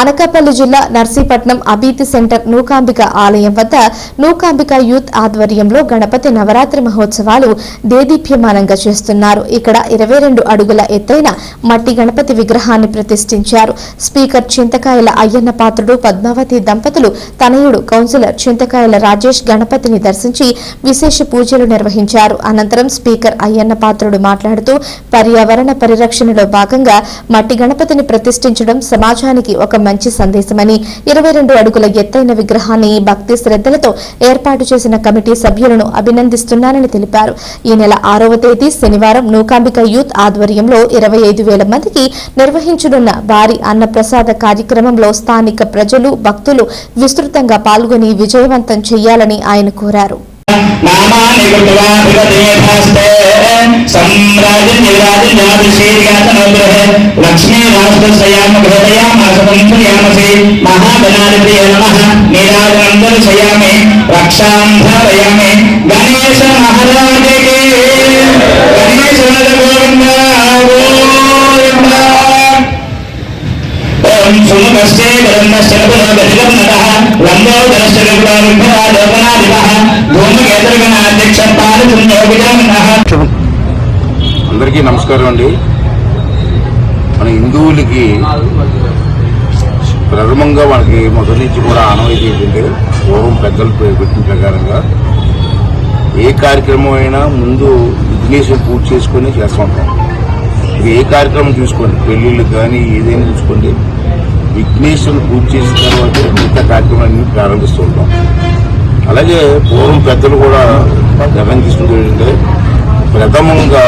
అనకాపల్లి జిల్లా నర్సీపట్నం అబీతి సెంటర్ నూకాంబిక ఆలయం వద్ద నూకాంబిక యూత్ ఆధ్వర్యంలో గణపతి నవరాత్రి మహోత్సవాలు దేదీప్యమానంగా చేస్తున్నారు. ఇక్కడ ఇరవై రెండు అడుగుల ఎత్తైన మట్టి గణపతి విగ్రహాన్ని ప్రతిష్ఠించారు. స్పీకర్ చింతకాయల అయ్యన్న పాత్రుడు పద్మావతి దంపతులు తనయుడు కౌన్సిలర్ చింతకాయల రాజేష్ గణపతిని దర్శించి విశేష పూజలు నిర్వహించారు. అనంతరం స్పీకర్ అయ్యన్న పాత్రుడు మాట్లాడుతూ పర్యావరణ పరిరక్షణలో భాగంగా మట్టి గణపతిని ప్రతిష్ఠించడం సమాజానికి ఒక మంచి సందేశమని ఇరవై రెండు అడుగుల ఎత్తైన విగ్రహాన్ని భక్తి శ్రద్ధలతో ఏర్పాటు చేసిన కమిటీ సభ్యులను అభినందిస్తున్నానని తెలిపారు. ఈ నెల ఆరవ తేదీ శనివారం నూకాంబిక యూత్ ఆధ్వర్యంలో ఇరవై ఐదు వేల మందికి నిర్వహించనున్న భారీ అన్నప్రసాద కార్యక్రమంలో స్థానిక ప్రజలు భక్తులు విస్తృతంగా పాల్గొని విజయవంతం చేయాలని ఆయన కోరారు. లక్ష్మీ రాష్ట్రశయామ మహాగణాధిపయ నమః. నీరాజనందర్శయామి గణేశ మహారాజకి. గణేశ ఓం సుముఖస్తే లంబోదరశ్చ భూమికేతరగణాధ్యక్ష అందరికీ నమస్కారం అండి. మన హిందువులకి ప్రథమంగా మనకి మొదటి నుంచి కూడా ఆనవాయితీ ఏంటంటే పూర్వం పెద్దలు పెట్టిన ప్రకారంగా ఏ కార్యక్రమం అయినా ముందు విఘ్నేశ్వరం పూర్తి చేసుకొని చేస్తూ ఉంటాం. ఇది ఏ కార్యక్రమం చూసుకోండి పెళ్ళిళ్ళు కానీ ఏదైనా చూసుకోండి విఘ్నేశ్వరం పూర్తి చేసిన తర్వాత మిగతా కార్యక్రమాన్ని ప్రారంభిస్తూ ఉంటాం. అలాగే పూర్వం పెద్దలు కూడా నిర్ణయం తీసుకుంటూ ఏంటంటే ప్రథమంగా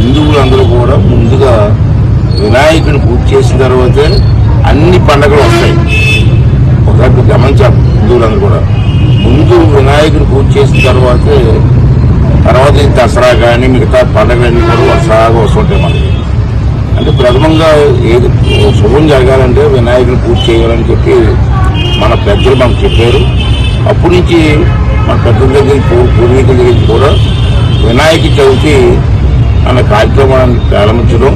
హిందువులందరూ కూడా ముందుగా వినాయకుని పూజ చేసిన తర్వాతే అన్ని పండగలు వస్తాయి. ఒకసారి గమనించాలి హిందువులందరూ కూడా. ముందు వినాయకుని పూజ చేసిన తర్వాతే తర్వాత దసరా కానీ మిగతా పండగలన్నీ కూడా వరుసగా వస్తుంటాయి మనకి. అంటే ప్రథమంగా ఏది శుభం జరగాలంటే వినాయకుని పూజ చేయాలని చెప్పి మన పెద్దలు మనకు చెప్పారు. అప్పటి నుంచి మన పెద్దల దగ్గర పూర్వీకుల దగ్గర కూడా వినాయక చవితి అనే కార్యక్రమాన్ని ప్రారంభించడం.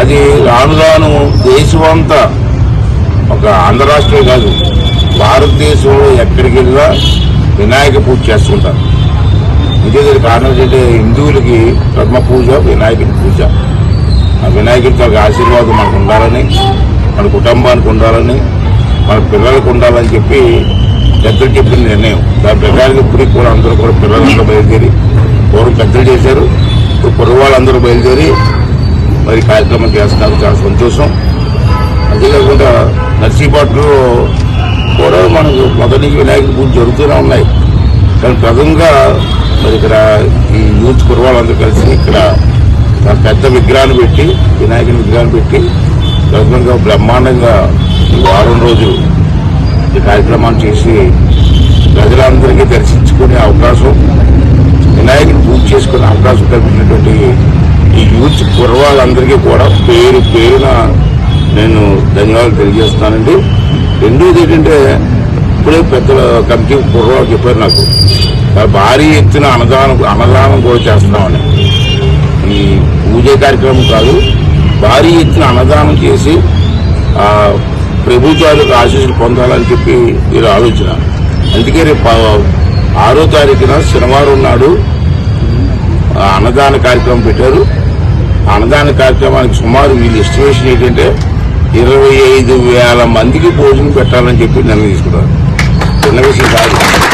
అది రాను రాను దేశమంతా ఒక ఆంధ్ర రాష్ట్రం కాదు భారతదేశంలో ఎక్కడికి వెళ్ళినా వినాయక పూజ చేసుకుంటారు ఇదే దీనికి కారణం ఏంటంటే హిందువులకి పద్మ పూజ వినాయకుడి పూజ. ఆ వినాయకుడితో ఒక ఆశీర్వాదం మనకు ఉండాలని మన కుటుంబానికి ఉండాలని మన పిల్లలకు ఉండాలని చెప్పి పెద్దలు చెప్పిన నిర్ణయం. దాని ప్రకారం ఇప్పటికి కూడా అందరూ కూడా పిల్లలందరూ బయలుదేరి పూర్వం పెద్దలు చేశారు ఇప్పుడు పొరుగు వాళ్ళందరూ బయలుదేరి మరి కార్యక్రమం చేస్తున్నారు చాలా సంతోషం. అంతేకాకుండా నర్సీపట్నంలో కూడా మనకు మొదటి నుంచి వినాయక పూజ జరుగుతూనే ఉన్నాయి. కానీ ప్రథమంగా మరి ఇక్కడ ఈ యూత్ కుర్వాళ్ళందరూ కలిసి ఇక్కడ పెద్ద విగ్రహాన్ని పెట్టి వినాయకుని విగ్రహాన్ని పెట్టి ప్రథమంగా బ్రహ్మాండంగా ఈ వారం రోజు ఈ కార్యక్రమాన్ని చేసి ప్రజలందరికీ దర్శించుకునే అవకాశం వినాయకుని పూజ చేసుకునే అవకాశం కల్పించినటువంటి ఈ యూత్ కుర్వాళ్ళందరికీ కూడా పేరు పేరున నేను ధన్యవాదాలు తెలియజేస్తున్నానండి రెండోది ఏంటంటే ఇప్పుడే పెద్దల కమిటీ కుర్రవాళ్ళు చెప్పారు నాకు భారీ ఎత్తున అన్నదానం అన్నదానం కూడా చేస్తున్నామని. ఈ పూజ కార్యక్రమం కాదు భారీ ఎత్తున అన్నదానం చేసి ప్రభుత్వాలకు ఆశీస్సులు పొందాలని చెప్పి మీరు ఆలోచన. అందుకే రేపు ఆరో తారీఖున శనివారం నాడు అన్నదాన కార్యక్రమం పెట్టారు. అన్నదాన కార్యక్రమానికి సుమారు వీళ్ళు ఎస్టిమేషన్ ఏంటంటే ఇరవై ఐదు వేల మందికి భోజనం పెట్టాలని చెప్పి నిర్ణయం తీసుకున్నారు. చిన్న విషయం కాదు.